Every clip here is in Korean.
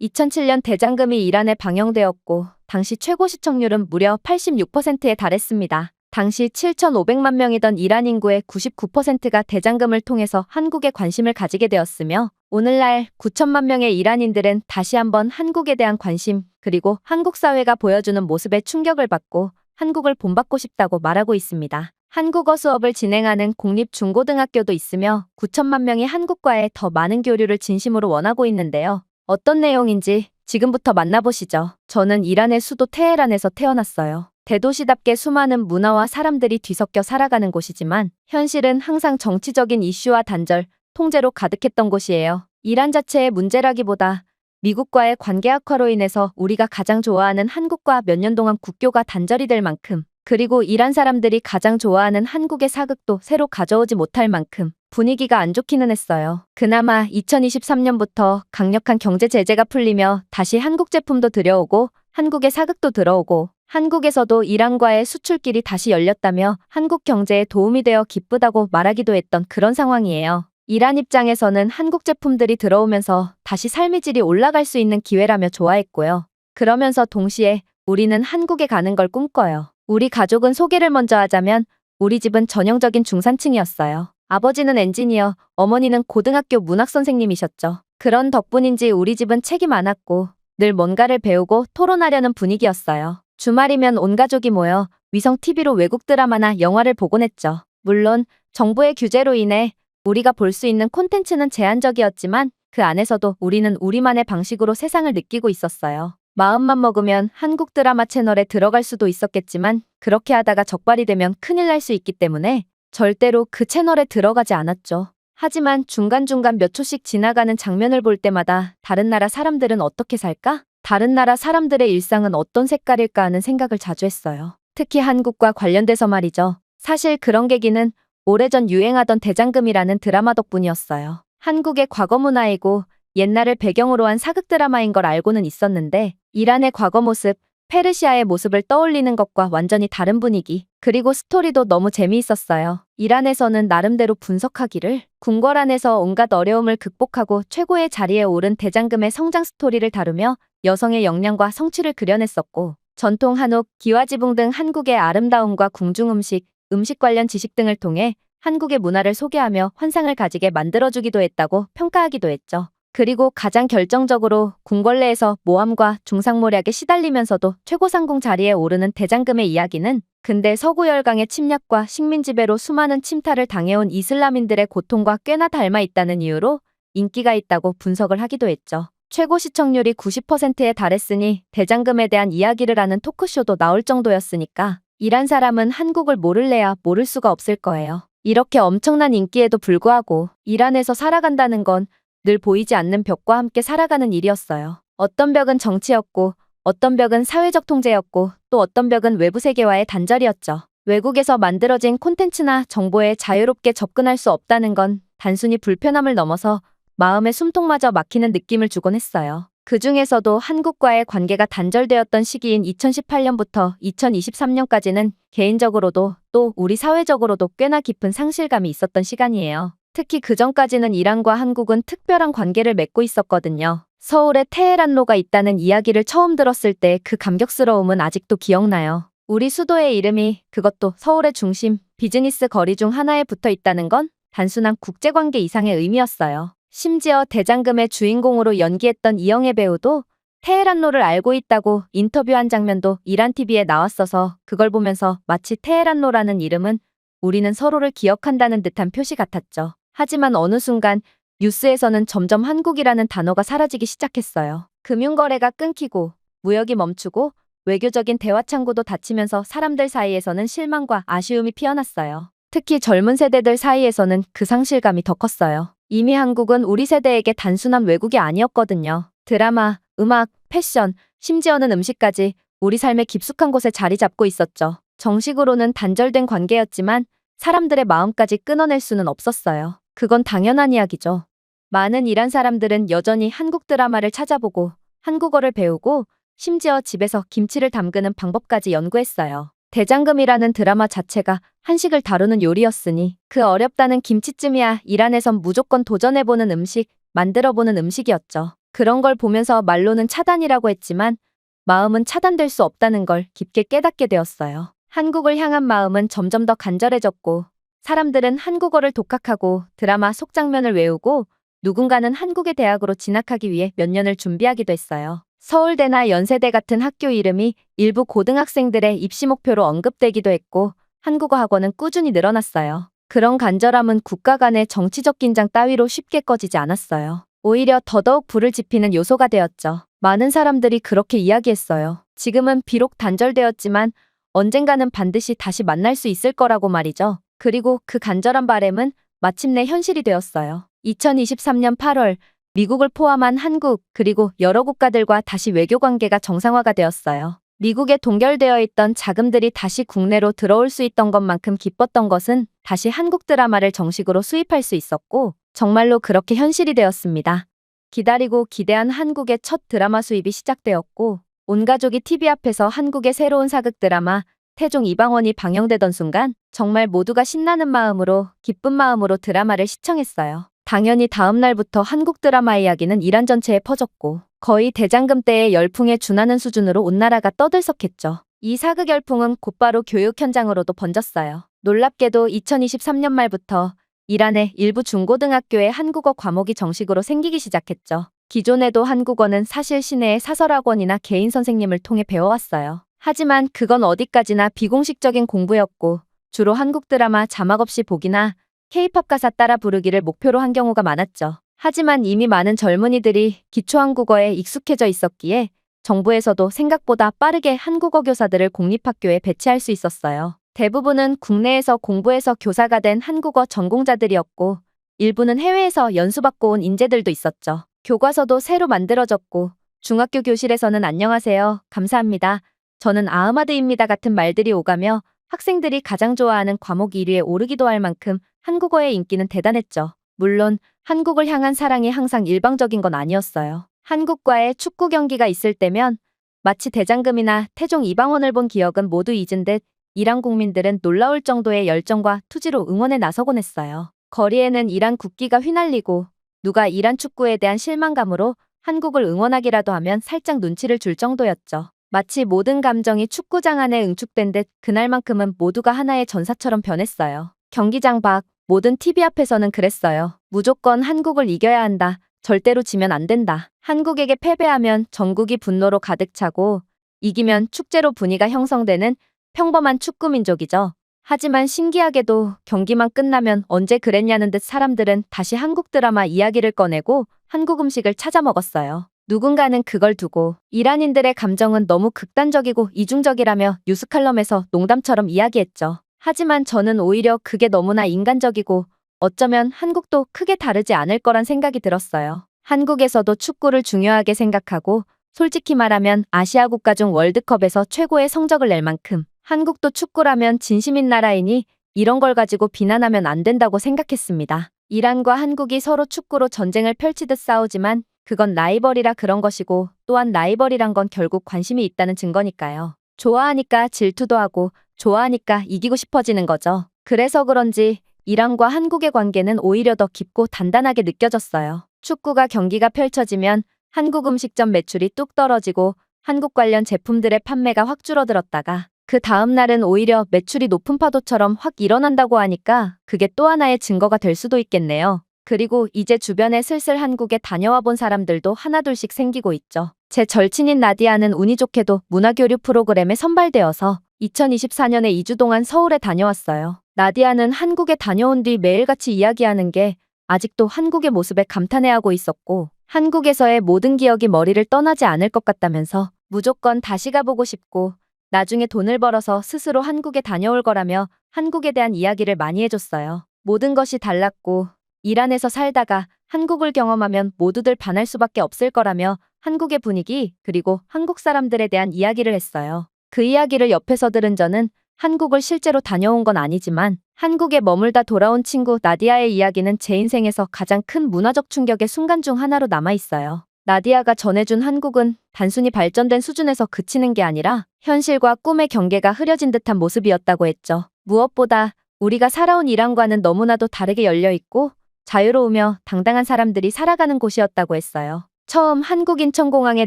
2007년 대장금이 이란에 방영되었고 당시 최고 시청률은 무려 86%에 달했습니다. 당시 7,500만 명이던 이란 인구의 99%가 대장금을 통해서 한국에 관심을 가지게 되었으며 오늘날 9천만 명의 이란인들은 다시 한번 한국에 대한 관심 그리고 한국 사회가 보여주는 모습에 충격을 받고 한국을 본받고 싶다고 말하고 있습니다. 한국어 수업을 진행하는 공립중고등학교도 있으며 9천만 명이 한국과의 더 많은 교류를 진심으로 원하고 있는데요. 어떤 내용인지 지금부터 만나보시죠. 저는 이란의 수도 테헤란에서 태어났어요. 대도시답게 수많은 문화와 사람들이 뒤섞여 살아가는 곳이지만 현실은 항상 정치적인 이슈와 단절, 통제로 가득했던 곳이에요. 이란 자체의 문제라기보다 미국과의 관계 악화로 인해서 우리가 가장 좋아하는 한국과 몇 년 동안 국교가 단절이 될 만큼 그리고 이란 사람들이 가장 좋아하는 한국의 사극도 새로 가져오지 못할 만큼 분위기가 안 좋기는 했어요. 그나마 2023년부터 강력한 경제 제재가 풀리며 다시 한국 제품도 들여오고 한국의 사극도 들어오고 한국에서도 이란과의 수출길이 다시 열렸다며 한국 경제에 도움이 되어 기쁘다고 말하기도 했던 그런 상황이에요. 이란 입장에서는 한국 제품들이 들어오면서 다시 삶의 질이 올라갈 수 있는 기회라며 좋아했고요. 그러면서 동시에 우리는 한국에 가는 걸 꿈꿔요. 우리 가족은 소개를 먼저 하자면 우리 집은 전형적인 중산층이었어요. 아버지는 엔지니어, 어머니는 고등학교 문학 선생님이셨죠. 그런 덕분인지 우리 집은 책이 많았고 늘 뭔가를 배우고 토론하려는 분위기였어요. 주말이면 온 가족이 모여 위성 TV로 외국 드라마나 영화를 보곤 했죠. 물론 정부의 규제로 인해 우리가 볼 수 있는 콘텐츠는 제한적이었지만 그 안에서도 우리는 우리만의 방식으로 세상을 느끼고 있었어요. 마음만 먹으면 한국 드라마 채널에 들어갈 수도 있었겠지만 그렇게 하다가 적발이 되면 큰일 날 수 있기 때문에 절대로 그 채널에 들어가지 않았죠. 하지만 중간중간 몇 초씩 지나가는 장면을 볼 때마다 다른 나라 사람들은 어떻게 살까? 다른 나라 사람들의 일상은 어떤 색깔일까 하는 생각을 자주 했어요. 특히 한국과 관련돼서 말이죠. 사실 그런 계기는 오래전 유행하던 대장금이라는 드라마 덕분이었어요. 한국의 과거 문화이고 옛날을 배경으로 한 사극 드라마인 걸 알고는 있었는데 이란의 과거 모습, 페르시아의 모습을 떠올리는 것과 완전히 다른 분위기, 그리고 스토리도 너무 재미있었어요. 이란에서는 나름대로 분석하기를 궁궐 안에서 온갖 어려움을 극복하고 최고의 자리에 오른 대장금의 성장 스토리를 다루며 여성의 역량과 성취를 그려냈었고 전통 한옥, 기와지붕 등 한국의 아름다움과 궁중 음식, 음식 관련 지식 등을 통해 한국의 문화를 소개하며 환상을 가지게 만들어주기도 했다고 평가하기도 했죠. 그리고 가장 결정적으로 궁궐내에서 모함과 중상모략에 시달리면서도 최고상궁 자리에 오르는 대장금의 이야기는 근대 서구 열강의 침략과 식민 지배로 수많은 침탈을 당해온 이슬람인들의 고통과 꽤나 닮아 있다는 이유로 인기가 있다고 분석을 하기도 했죠. 최고 시청률이 90%에 달했으니 대장금에 대한 이야기를 하는 토크쇼도 나올 정도였으니까 이란 사람은 한국을 모를래야 모를 수가 없을 거예요. 이렇게 엄청난 인기에도 불구하고 이란에서 살아간다는 건 늘 보이지 않는 벽과 함께 살아가는 일이었어요. 어떤 벽은 정치였고, 어떤 벽은 사회적 통제였고, 또 어떤 벽은 외부 세계와의 단절이었죠. 외국에서 만들어진 콘텐츠나 정보에 자유롭게 접근할 수 없다는 건 단순히 불편함을 넘어서 마음의 숨통마저 막히는 느낌을 주곤 했어요. 그 중에서도 한국과의 관계가 단절되었던 시기인 2018년부터 2023년까지는 개인적으로도 또 우리 사회적으로도 꽤나 깊은 상실감이 있었던 시간이에요. 특히 그 전까지는 이란과 한국은 특별한 관계를 맺고 있었거든요. 서울에 테헤란로가 있다는 이야기를 처음 들었을 때 그 감격스러움은 아직도 기억나요. 우리 수도의 이름이 그것도 서울의 중심, 비즈니스 거리 중 하나에 붙어 있다는 건 단순한 국제관계 이상의 의미였어요. 심지어 대장금의 주인공으로 연기했던 이영애 배우도 테헤란로를 알고 있다고 인터뷰한 장면도 이란 TV에 나왔어서 그걸 보면서 마치 테헤란로라는 이름은 우리는 서로를 기억한다는 듯한 표시 같았죠. 하지만 어느 순간 뉴스에서는 점점 한국이라는 단어가 사라지기 시작했어요. 금융거래가 끊기고 무역이 멈추고 외교적인 대화 창구도 닫히면서 사람들 사이에서는 실망과 아쉬움이 피어났어요. 특히 젊은 세대들 사이에서는 그 상실감이 더 컸어요. 이미 한국은 우리 세대에게 단순한 외국이 아니었거든요. 드라마, 음악, 패션, 심지어는 음식까지 우리 삶의 깊숙한 곳에 자리 잡고 있었죠. 정식으로는 단절된 관계였지만 사람들의 마음까지 끊어낼 수는 없었어요. 그건 당연한 이야기죠. 많은 이란 사람들은 여전히 한국 드라마를 찾아보고 한국어를 배우고 심지어 집에서 김치를 담그는 방법까지 연구했어요. 대장금이라는 드라마 자체가 한식을 다루는 요리였으니 그 어렵다는 김치찜이야 이란에선 무조건 도전해보는 음식, 만들어보는 음식이었죠. 그런 걸 보면서 말로는 차단이라고 했지만 마음은 차단될 수 없다는 걸 깊게 깨닫게 되었어요. 한국을 향한 마음은 점점 더 간절해졌고 사람들은 한국어를 독학하고 드라마 속장면을 외우고 누군가는 한국의 대학으로 진학하기 위해 몇 년을 준비하기도 했어요. 서울대나 연세대 같은 학교 이름이 일부 고등학생들의 입시 목표로 언급되기도 했고 한국어 학원은 꾸준히 늘어났어요. 그런 간절함은 국가 간의 정치적 긴장 따위로 쉽게 꺼지지 않았어요. 오히려 더더욱 불을 지피는 요소가 되었죠. 많은 사람들이 그렇게 이야기했어요. 지금은 비록 단절되었지만 언젠가는 반드시 다시 만날 수 있을 거라고 말이죠. 그리고 그 간절한 바램은 마침내 현실이 되었어요. 2023년 8월 미국을 포함한 한국 그리고 여러 국가들과 다시 외교 관계가 정상화가 되었어요. 미국에 동결되어 있던 자금들이 다시 국내로 들어올 수 있던 것만큼 기뻤던 것은 다시 한국 드라마를 정식으로 수입할 수 있었고 정말로 그렇게 현실이 되었습니다. 기다리고 기대한 한국의 첫 드라마 수입이 시작되었고 온 가족이 TV 앞에서 한국의 새로운 사극 드라마 태종 이방원이 방영되던 순간 정말 모두가 신나는 마음으로 기쁜 마음으로 드라마를 시청했어요. 당연히 다음 날부터 한국 드라마 이야기는 이란 전체에 퍼졌고 거의 대장금 때의 열풍에 준하는 수준으로 온 나라가 떠들썩했죠. 이 사극 열풍은 곧바로 교육 현장으로도 번졌어요. 놀랍게도 2023년 말부터 이란의 일부 중고등학교에 한국어 과목이 정식으로 생기기 시작했죠. 기존에도 한국어는 사실 시내의 사설학원이나 개인 선생님을 통해 배워왔어요. 하지만 그건 어디까지나 비공식적인 공부였고 주로 한국 드라마 자막 없이 보기나 케이팝 가사 따라 부르기를 목표로 한 경우가 많았죠. 하지만 이미 많은 젊은이들이 기초 한국어에 익숙해져 있었기에 정부에서도 생각보다 빠르게 한국어 교사들을 공립학교에 배치할 수 있었어요. 대부분은 국내에서 공부해서 교사가 된 한국어 전공자들이었고 일부는 해외에서 연수받고 온 인재들도 있었죠. 교과서도 새로 만들어졌고 중학교 교실에서는 안녕하세요, 감사합니다, 저는 아흐마드입니다 같은 말들이 오가며 학생들이 가장 좋아하는 과목 1위에 오르기도 할 만큼 한국어의 인기는 대단했죠. 물론 한국을 향한 사랑이 항상 일방적인 건 아니었어요. 한국과의 축구 경기가 있을 때면 마치 대장금이나 태종 이방원을 본 기억은 모두 잊은 듯 이란 국민들은 놀라울 정도의 열정과 투지로 응원에 나서곤 했어요. 거리에는 이란 국기가 휘날리고 누가 이란 축구에 대한 실망감으로 한국을 응원하기라도 하면 살짝 눈치를 줄 정도였죠. 마치 모든 감정이 축구장 안에 응축된 듯 그날만큼은 모두가 하나의 전사처럼 변했어요. 경기장 밖 모든 TV 앞에서는 그랬어요. 무조건 한국을 이겨야 한다. 절대로 지면 안 된다. 한국에게 패배하면 전국이 분노로 가득 차고 이기면 축제로 분위기가 형성되는 평범한 축구 민족이죠. 하지만 신기하게도 경기만 끝나면 언제 그랬냐는 듯 사람들은 다시 한국 드라마 이야기를 꺼내고 한국 음식을 찾아 먹었어요. 누군가는 그걸 두고 이란인들의 감정은 너무 극단적이고 이중적이라며 뉴스 칼럼에서 농담처럼 이야기했죠. 하지만 저는 오히려 그게 너무나 인간적이고 어쩌면 한국도 크게 다르지 않을 거란 생각이 들었어요. 한국에서도 축구를 중요하게 생각하고 솔직히 말하면 아시아 국가 중 월드컵에서 최고의 성적을 낼 만큼 한국도 축구라면 진심인 나라이니 이런 걸 가지고 비난하면 안 된다고 생각했습니다. 이란과 한국이 서로 축구로 전쟁을 펼치듯 싸우지만 그건 라이벌이라 그런 것이고 또한 라이벌이란 건 결국 관심이 있다는 증거니까요. 좋아하니까 질투도 하고 좋아하니까 이기고 싶어지는 거죠. 그래서 그런지 이란과 한국의 관계는 오히려 더 깊고 단단하게 느껴졌어요. 축구가 경기가 펼쳐지면 한국 음식점 매출이 뚝 떨어지고 한국 관련 제품들의 판매가 확 줄어들었다가 그 다음 날은 오히려 매출이 높은 파도처럼 확 일어난다고 하니까 그게 또 하나의 증거가 될 수도 있겠네요. 그리고 이제 주변에 슬슬 한국에 다녀와 본 사람들도 하나둘씩 생기고 있죠. 제 절친인 나디아는 운이 좋게도 문화교류 프로그램에 선발되어서 2024년에 2주 동안 서울에 다녀왔어요. 나디아는 한국에 다녀온 뒤 매일같이 이야기하는 게 아직도 한국의 모습에 감탄해하고 있었고 한국에서의 모든 기억이 머리를 떠나지 않을 것 같다면서 무조건 다시 가보고 싶고 나중에 돈을 벌어서 스스로 한국에 다녀올 거라며 한국에 대한 이야기를 많이 해줬어요. 모든 것이 달랐고 이란에서 살다가 한국을 경험하면 모두들 반할 수밖에 없을 거라며 한국의 분위기 그리고 한국 사람들에 대한 이야기를 했어요. 그 이야기를 옆에서 들은 저는 한국을 실제로 다녀온 건 아니지만 한국에 머물다 돌아온 친구 나디아의 이야기는 제 인생에서 가장 큰 문화적 충격의 순간 중 하나로 남아 있어요. 나디아가 전해준 한국은 단순히 발전된 수준에서 그치는 게 아니라 현실과 꿈의 경계가 흐려진 듯한 모습이었다고 했죠. 무엇보다 우리가 살아온 이란과는 너무나도 다르게 열려 있고 자유로우며 당당한 사람들이 살아가는 곳이었다고 했어요. 처음 한국 인천공항에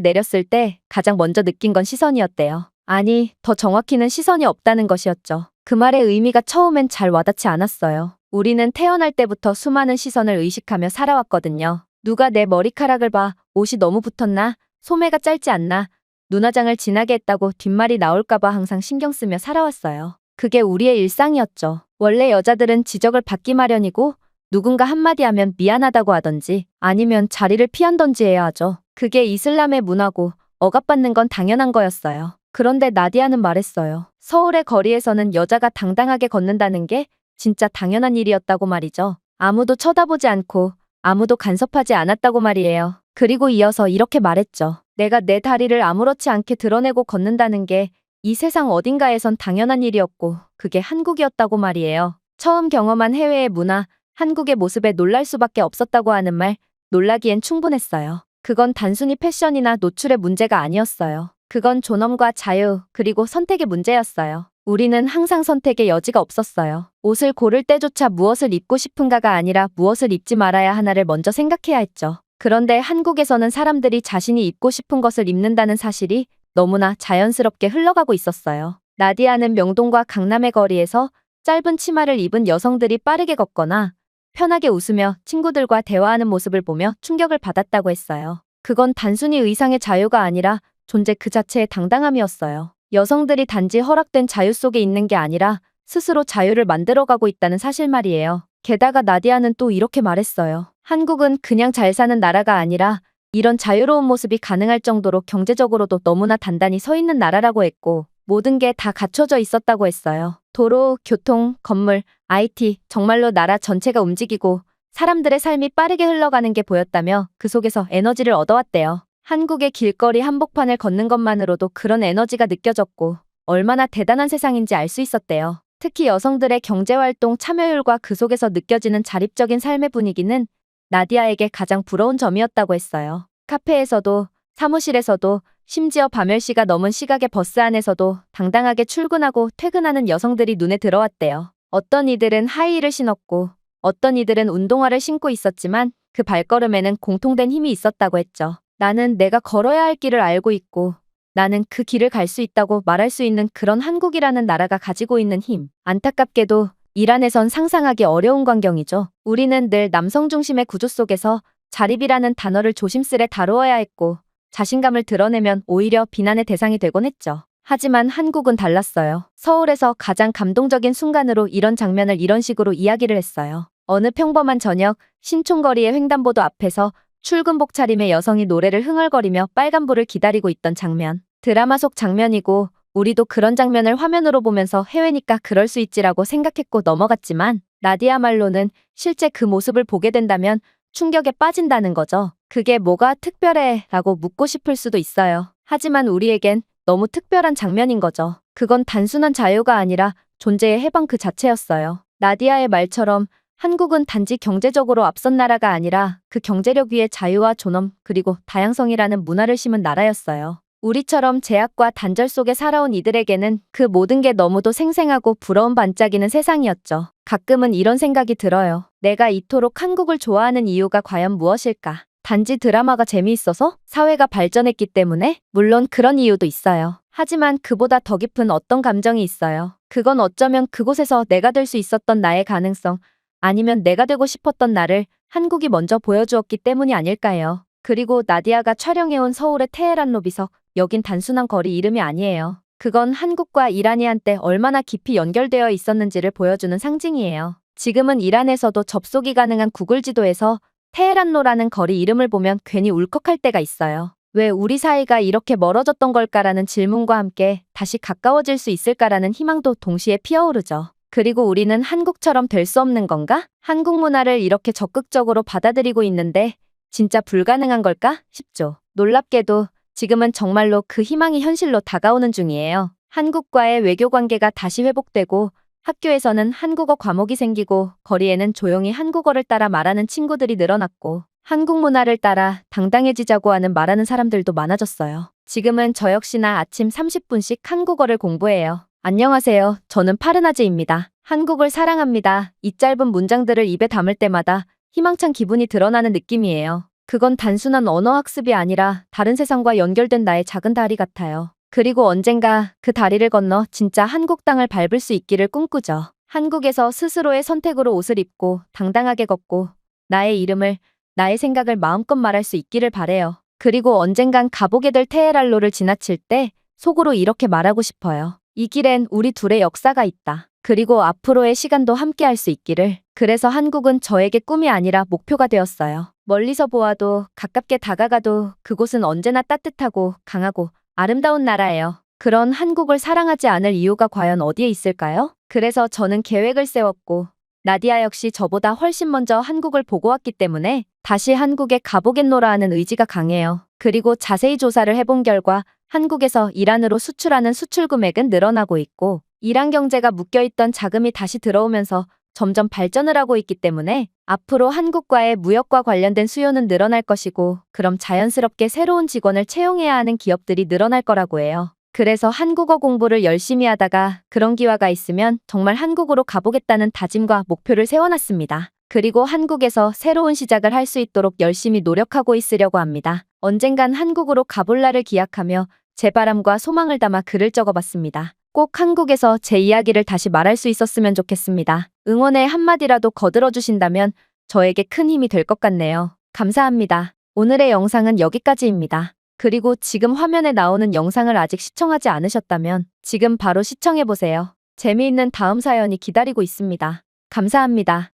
내렸을 때 가장 먼저 느낀 건 시선이었대요. 아니, 더 정확히는 시선이 없다는 것이었죠. 그 말의 의미가 처음엔 잘 와닿지 않았어요. 우리는 태어날 때부터 수많은 시선을 의식하며 살아왔거든요. 누가 내 머리카락을 봐, 옷이 너무 붙었나, 소매가 짧지 않나, 눈화장을 진하게 했다고 뒷말이 나올까봐 항상 신경 쓰며 살아왔어요. 그게 우리의 일상이었죠. 원래 여자들은 지적을 받기 마련이고 누군가 한마디 하면 미안하다고 하던지 아니면 자리를 피한던지 해야 하죠. 그게 이슬람의 문화고 억압받는 건 당연한 거였어요. 그런데 나디아는 말했어요. 서울의 거리에서는 여자가 당당하게 걷는다는 게 진짜 당연한 일이었다고 말이죠. 아무도 쳐다보지 않고 아무도 간섭하지 않았다고 말이에요. 그리고 이어서 이렇게 말했죠. 내가 내 다리를 아무렇지 않게 드러내고 걷는다는 게 이 세상 어딘가에선 당연한 일이었고 그게 한국이었다고 말이에요. 처음 경험한 해외의 문화, 한국의 모습에 놀랄 수밖에 없었다고 하는 말, 놀라기엔 충분했어요. 그건 단순히 패션이나 노출의 문제가 아니었어요. 그건 존엄과 자유, 그리고 선택의 문제였어요. 우리는 항상 선택의 여지가 없었어요. 옷을 고를 때조차 무엇을 입고 싶은가가 아니라 무엇을 입지 말아야 하나를 먼저 생각해야 했죠. 그런데 한국에서는 사람들이 자신이 입고 싶은 것을 입는다는 사실이 너무나 자연스럽게 흘러가고 있었어요. 나디아는 명동과 강남의 거리에서 짧은 치마를 입은 여성들이 빠르게 걷거나 편하게 웃으며 친구들과 대화하는 모습을 보며 충격을 받았다고 했어요. 그건 단순히 의상의 자유가 아니라 존재 그 자체의 당당함이었어요. 여성들이 단지 허락된 자유 속에 있는 게 아니라 스스로 자유를 만들어가고 있다는 사실 말이에요. 게다가 나디아는 또 이렇게 말했어요. 한국은 그냥 잘 사는 나라가 아니라 이런 자유로운 모습이 가능할 정도로 경제적으로도 너무나 단단히 서 있는 나라라고 했고 모든 게 다 갖춰져 있었다고 했어요. 도로, 교통, 건물, IT, 정말로 나라 전체가 움직이고 사람들의 삶이 빠르게 흘러가는 게 보였다며 그 속에서 에너지를 얻어왔대요. 한국의 길거리 한복판을 걷는 것만으로도 그런 에너지가 느껴졌고 얼마나 대단한 세상인지 알 수 있었대요. 특히 여성들의 경제활동 참여율과 그 속에서 느껴지는 자립적인 삶의 분위기는 나디아에게 가장 부러운 점이었다고 했어요. 카페에서도 사무실에서도 심지어 밤10시가 넘은 시각의 버스 안에서도 당당하게 출근하고 퇴근하는 여성들이 눈에 들어왔대요. 어떤 이들은 하이힐을 신었고 어떤 이들은 운동화를 신고 있었지만 그 발걸음에는 공통된 힘이 있었다고 했죠. 나는 내가 걸어야 할 길을 알고 있고 나는 그 길을 갈 수 있다고 말할 수 있는 그런 한국이라는 나라가 가지고 있는 힘. 안타깝게도 이란에선 상상하기 어려운 광경이죠. 우리는 늘 남성 중심의 구조 속에서 자립이라는 단어를 조심스레 다루어야 했고 자신감을 드러내면 오히려 비난의 대상이 되곤 했죠. 하지만 한국은 달랐어요. 서울에서 가장 감동적인 순간으로 이런 장면을 이런 식으로 이야기를 했어요. 어느 평범한 저녁 신촌거리의 횡단보도 앞에서 출근복 차림의 여성이 노래를 흥얼거리며 빨간불을 기다리고 있던 장면. 드라마 속 장면이고 우리도 그런 장면을 화면으로 보면서 해외니까 그럴 수 있지라고 생각했고 넘어갔지만 나디아말로는 실제 그 모습을 보게 된다면 충격에 빠진다는 거죠. 그게 뭐가 특별해? 라고 묻고 싶을 수도 있어요. 하지만 우리에겐 너무 특별한 장면인 거죠. 그건 단순한 자유가 아니라 존재의 해방 그 자체였어요. 나디아의 말처럼 한국은 단지 경제적으로 앞선 나라가 아니라 그 경제력 위에 자유와 존엄 그리고 다양성이라는 문화를 심은 나라였어요. 우리처럼 제약과 단절 속에 살아온 이들에게는 그 모든 게 너무도 생생하고 부러운 반짝이는 세상이었죠. 가끔은 이런 생각이 들어요. 내가 이토록 한국을 좋아하는 이유가 과연 무엇일까? 단지 드라마가 재미있어서? 사회가 발전했기 때문에? 물론 그런 이유도 있어요. 하지만 그보다 더 깊은 어떤 감정이 있어요. 그건 어쩌면 그곳에서 내가 될 수 있었던 나의 가능성, 아니면 내가 되고 싶었던 나를 한국이 먼저 보여주었기 때문이 아닐까요? 그리고 나디아가 촬영해온 서울의 테헤란 로비석, 여긴 단순한 거리 이름이 아니에요. 그건 한국과 이란이 한때 얼마나 깊이 연결되어 있었는지를 보여주는 상징이에요. 지금은 이란에서도 접속이 가능한 구글 지도에서 테헤란로라는 거리 이름을 보면 괜히 울컥할 때가 있어요. 왜 우리 사이가 이렇게 멀어졌던 걸까라는 질문과 함께 다시 가까워질 수 있을까라는 희망도 동시에 피어오르죠. 그리고 우리는 한국처럼 될 수 없는 건가? 한국 문화를 이렇게 적극적으로 받아들이고 있는데 진짜 불가능한 걸까? 싶죠. 놀랍게도 지금은 정말로 그 희망이 현실로 다가오는 중이에요. 한국과의 외교 관계가 다시 회복되고 학교에서는 한국어 과목이 생기고 거리에는 조용히 한국어를 따라 말하는 친구들이 늘어났고 한국 문화를 따라 당당해지자고 하는 말하는 사람들도 많아졌어요. 지금은 저 역시나 아침 30분씩 한국어를 공부해요. 안녕하세요. 저는 파르나즈입니다. 한국을 사랑합니다. 이 짧은 문장들을 입에 담을 때마다 희망찬 기분이 드러나는 느낌이에요. 그건 단순한 언어 학습이 아니라 다른 세상과 연결된 나의 작은 다리 같아요. 그리고 언젠가 그 다리를 건너 진짜 한국 땅을 밟을 수 있기를 꿈꾸죠. 한국에서 스스로의 선택으로 옷을 입고 당당하게 걷고 나의 이름을, 나의 생각을 마음껏 말할 수 있기를 바래요. 그리고 언젠간 가보게 될 테헤랄로를 지나칠 때 속으로 이렇게 말하고 싶어요. 이 길엔 우리 둘의 역사가 있다. 그리고 앞으로의 시간도 함께 할 수 있기를. 그래서 한국은 저에게 꿈이 아니라 목표가 되었어요. 멀리서 보아도 가깝게 다가가도 그곳은 언제나 따뜻하고 강하고 아름다운 나라예요. 그런 한국을 사랑하지 않을 이유가 과연 어디에 있을까요? 그래서 저는 계획을 세웠고 나디아 역시 저보다 훨씬 먼저 한국을 보고 왔기 때문에 다시 한국에 가보겠노라 하는 의지가 강해요. 그리고 자세히 조사를 해본 결과 한국에서 이란으로 수출하는 수출 금액은 늘어나고 있고 이란 경제가 묶여있던 자금이 다시 들어오면서 점점 발전을 하고 있기 때문에 앞으로 한국과의 무역과 관련된 수요는 늘어날 것이고 그럼 자연스럽게 새로운 직원을 채용해야 하는 기업들이 늘어날 거라고 해요. 그래서 한국어 공부를 열심히 하다가 그런 기회가 있으면 정말 한국으로 가보겠다는 다짐과 목표를 세워놨습니다. 그리고 한국에서 새로운 시작을 할 수 있도록 열심히 노력하고 있으려고 합니다. 언젠간 한국으로 가볼 날을 기약하며 제 바람과 소망을 담아 글을 적어봤습니다. 꼭 한국에서 제 이야기를 다시 말할 수 있었으면 좋겠습니다. 응원의 한마디라도 거들어 주신다면 저에게 큰 힘이 될 것 같네요. 감사합니다. 오늘의 영상은 여기까지입니다. 그리고 지금 화면에 나오는 영상을 아직 시청하지 않으셨다면 지금 바로 시청해보세요. 재미있는 다음 사연이 기다리고 있습니다. 감사합니다.